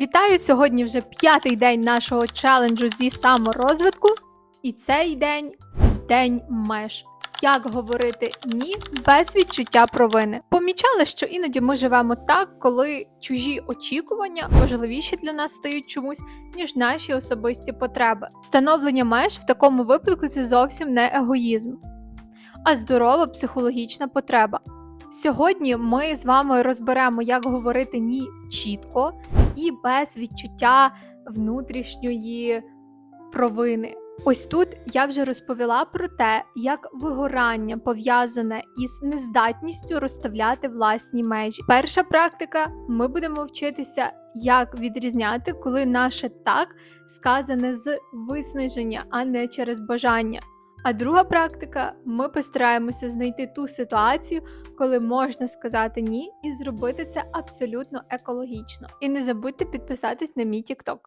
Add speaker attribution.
Speaker 1: Вітаю сьогодні вже п'ятий день нашого челенджу зі саморозвитку, і цей день день меж. Як говорити ні без відчуття провини. Помічали, що іноді ми живемо так, коли чужі очікування важливіші для нас стають чомусь, ніж наші особисті потреби. Встановлення меж в такому випадку це зовсім не егоїзм, а здорова психологічна потреба. Сьогодні ми з вами розберемо, як говорити ні чітко і без відчуття внутрішньої провини. Ось тут я вже розповіла про те, як вигорання пов'язане із нездатністю розставляти власні межі. Перша практика ми будемо вчитися, як відрізняти, коли наше так сказане з виснаження, а не через бажання. А друга практика ми постараємося знайти ту ситуацію, коли можна сказати ні і зробити це абсолютно екологічно. І не забудьте підписатись на мій TikTok.